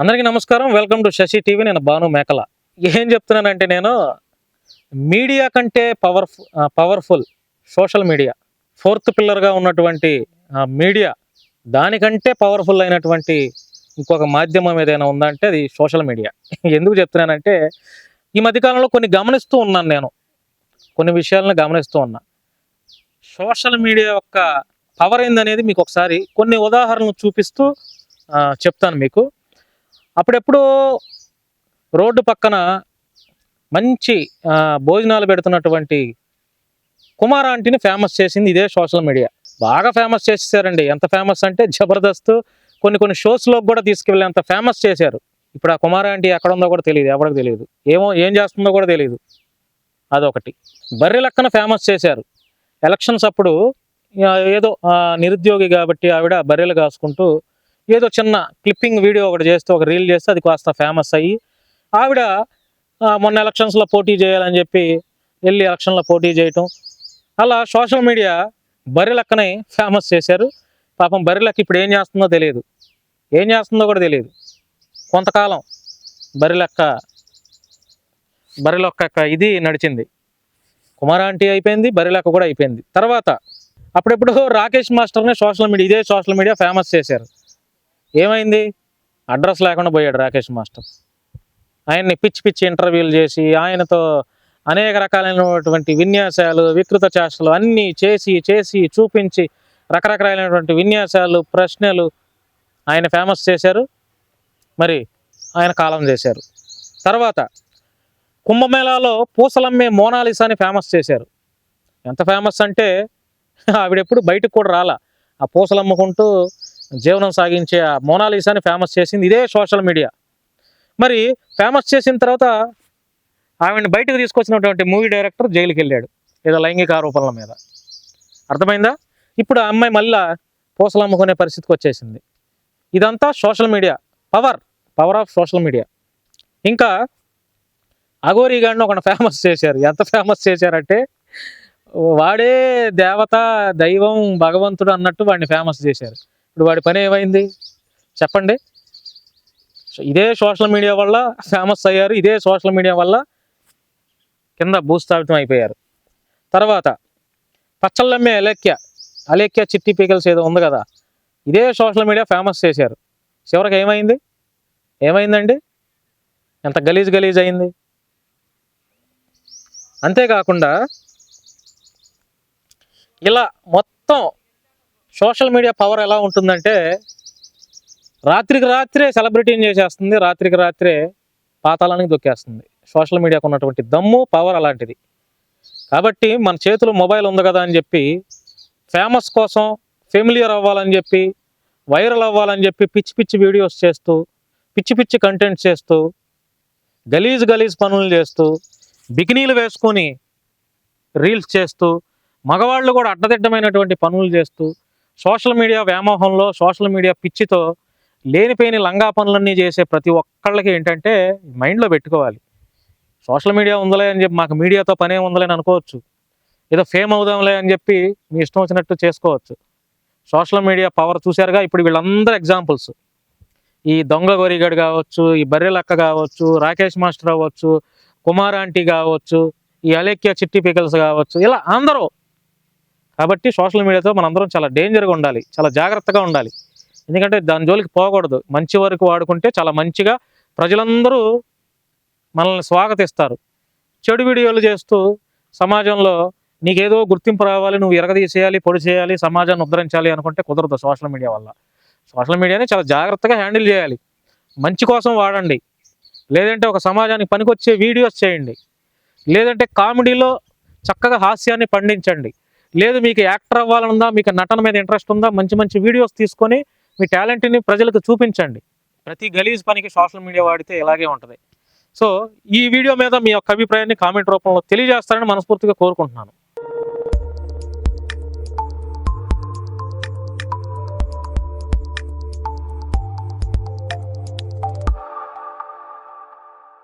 అందరికీ నమస్కారం. Welcome to Sasi TV. నేను భాను మేకల. ఏం చెప్తున్నానంటే నేను మీడియా కంటే powerful powerful social media fourth పిల్లర్గా ఉన్నటువంటి మీడియా దానికంటే పవర్ఫుల్ అయినటువంటి ఇంకొక మాధ్యమం ఏదైనా ఉందంటే అది సోషల్ మీడియా ఎందుకు చెప్తున్నానంటే ఈ మధ్యకాలంలో కొన్ని గమనిస్తూ ఉన్నాను నేను. కొన్ని విషయాలను గమనిస్తూ ఉన్నా. సోషల్ మీడియా యొక్క పవర్ ఏందనేది మీకు ఒకసారి కొన్ని ఉదాహరణలు చూపిస్తూ చెప్తాను మీకు. అప్పుడెప్పుడు రోడ్డు పక్కన మంచి భోజనాలు పెడుతున్నటువంటి కుమార్ ఆంటీని ఫేమస్ చేసింది ఇదే సోషల్ మీడియా. బాగా ఫేమస్ చేసేసారండి. ఎంత ఫేమస్ అంటే జబర్దస్త్ కొన్ని కొన్ని షోస్లో కూడా తీసుకువెళ్ళి అంత ఫేమస్ చేశారు. ఇప్పుడు ఆ కుమార్ ఆంటీ ఎక్కడ ఉందో కూడా తెలియదు ఎవరికి తెలియదు. ఏమో ఏం చేస్తుందో కూడా తెలియదు. అదొకటి. బర్రె లెక్కన ఫేమస్ చేశారు. ఎలక్షన్స్ అప్పుడు ఏదో నిరుద్యోగి కాబట్టి ఆవిడ బర్రెలు కాసుకుంటూ ఏదో చిన్న క్లిప్పింగ్ వీడియో ఒకటి చేస్తే ఒక రీల్ చేస్తే అది కాస్త ఫేమస్ అయ్యి ఆవిడ మొన్న ఎలక్షన్స్లో పోటీ చేయాలని చెప్పి వెళ్ళి ఎలక్షన్లో పోటీ చేయటం. అలా సోషల్ మీడియా బర్రెలక్కనే ఫేమస్ చేశారు. పాపం బర్రెలెక్క ఇప్పుడు ఏం చేస్తుందో తెలియదు. ఏం చేస్తుందో కూడా తెలియదు. కొంతకాలం బర్రె లెక్క ఇది నడిచింది. కుమారాంటీ అయిపోయింది బర్రెలెక్క కూడా అయిపోయింది. తర్వాత అప్పుడెప్పుడు రాకేష్ మాస్టర్ని సోషల్ మీడియా ఇదే సోషల్ మీడియా ఫేమస్ చేశారు. ఏమైంది? అడ్రస్ లేకుండా పోయాడు రాకేష్ మాస్టర్. ఆయన్ని పిచ్చి పిచ్చి ఇంటర్వ్యూలు చేసి ఆయనతో అనేక రకాలైనటువంటి విన్యాసాలు వికృత చేష్టలు అన్నీ చేసి చేసి చూపించి రకరకాలైనటువంటి విన్యాసాలు ప్రశ్నలు ఆయన ఫేమస్ చేశారు. మరి ఆయన కాలం చేశారు. తర్వాత కుంభమేళాలో పూసలమ్మే మోనాలిసాని ఫేమస్ చేశారు. ఎంత ఫేమస్ అంటే ఆవిడెప్పుడు బయటకు కూడా రాలా. ఆ పూసలు అమ్ముకుంటూ జీవనం సాగించే ఆ మోనాలిసాని ఫేమస్ చేసింది ఇదే సోషల్ మీడియా మరి ఫేమస్ చేసిన తర్వాత ఆమెను బయటకు తీసుకొచ్చినటువంటి మూవీ డైరెక్టర్ జైలుకి వెళ్ళాడు. ఏదో లైంగిక ఆరోపణల మీద. అర్థమైందా? ఇప్పుడు ఆ అమ్మాయి మళ్ళా పూసలు అమ్ముకునే పరిస్థితికి వచ్చేసింది. ఇదంతా social media power power of social media ఇంకా అఘోరీ గాడిని ఒక ఫేమస్ చేశారు. ఎంత ఫేమస్ చేశారంటే వాడే దేవత దైవం భగవంతుడు అన్నట్టు వాడిని ఫేమస్ చేశారు. ఇప్పుడు వాడి పని ఏమైంది? చెప్పండి. ఇదే సోషల్ మీడియా వల్ల ఫేమస్ అయ్యారు. ఇదే సోషల్ మీడియా వల్ల కింద భూస్థాపితం అయిపోయారు. తర్వాత పచ్చళ్ళమ్మే అలేఖ్య. అలేఖ్య చిట్టి పీకల్స్ ఏదో ఉంది కదా. ఇదే సోషల్ మీడియా ఫేమస్ చేశారు. చివరికి ఏమైంది? ఏమైందండి? ఎంత గలీజ్ గలీజ్ అయింది? అంతేకాకుండా ఇలా మొత్తం సోషల్ మీడియా పవర్ ఎలా ఉంటుందంటే రాత్రికి రాత్రే సెలబ్రిటీని చేసేస్తుంది రాత్రికి రాత్రే పాతాళానికి దొక్కేస్తుంది. సోషల్ మీడియాకు ఉన్నటువంటి దమ్ము పవర్ అలాంటిది. కాబట్టి మన చేతిలో మొబైల్ ఉంది కదా అని చెప్పి ఫేమస్ కోసం ఫెమిలియర్ అవ్వాలని చెప్పి వైరల్ అవ్వాలని చెప్పి పిచ్చి పిచ్చి వీడియోస్ చేస్తూ పిచ్చి పిచ్చి కంటెంట్ చేస్తూ గలీజ్ గలీజ్ పనులు చేస్తూ బికినీలు వేసుకొని రీల్స్ చేస్తూ మగవాళ్ళు కూడా అడ్డదిడ్డమైనటువంటి పనులు చేస్తూ సోషల్ మీడియా వ్యామోహంలో సోషల్ మీడియా పిచ్చితో లేనిపోయిన లంగా పనులన్నీ చేసే ప్రతి ఒక్కళ్ళకి ఏంటంటే మైండ్లో పెట్టుకోవాలి. సోషల్ మీడియా ఉందలే అని చెప్పి మాకు మీడియాతో పనే ఉందలే అని అనుకోవచ్చు. ఏదో ఫేమ్ అవుదాంలే అని చెప్పి మీ ఇష్టం వచ్చినట్టు చేసుకోవచ్చు. సోషల్ మీడియా పవర్ చూశారుగా ఇప్పుడు వీళ్ళందరూ ఎగ్జాంపుల్స్. ఈ దొంగ గోరిగడ్ కావచ్చు ఈ బర్రెలక్క కావచ్చు రాకేష్ మాస్టర్ అవ్వచ్చు కుమార్ ఆంటీ కావచ్చు ఈ అలేఖ్య చిట్టి పికల్స్ కావచ్చు ఇలా అందరూ కాబట్టి సోషల్ మీడియాతో మనందరం చాలా డేంజర్గా ఉండాలి చాలా జాగ్రత్తగా ఉండాలి. ఎందుకంటే దాని జోలికి పోకూడదు. మంచి వరకు వాడుకుంటే చాలా మంచిగా ప్రజలందరూ మనల్ని స్వాగతిస్తారు. చెడు వీడియోలు చేస్తూ సమాజంలో నీకేదో గుర్తింపు రావాలి నువ్వు ఎరగదీసేయాలి పొడి చేయాలి సమాజాన్ని ఉద్ధరించాలి అనుకుంటే కుదరదు సోషల్ మీడియా వల్ల. సోషల్ మీడియాని చాలా జాగ్రత్తగా హ్యాండిల్ చేయాలి. మంచి కోసం వాడండి. లేదంటే ఒక సమాజానికి పనికొచ్చే వీడియోస్ చేయండి. లేదంటే కామెడీలో చక్కగా హాస్యాన్ని పండించండి. లేదు మీకు యాక్టర్ అవ్వాలనుందా మీకు నటన మీద ఇంట్రెస్ట్ ఉందా మంచి మంచి వీడియోస్ తీసుకొని మీ టాలెంట్ని ప్రజలకు చూపించండి. ప్రతి గలీజ్ పనికి సోషల్ మీడియా వాడితే ఇలాగే ఉంటుంది. సో ఈ వీడియో మీద మీ యొక్క అభిప్రాయాన్ని కామెంట్ రూపంలో తెలియజేస్తారని మనస్ఫూర్తిగా కోరుకుంటున్నాను.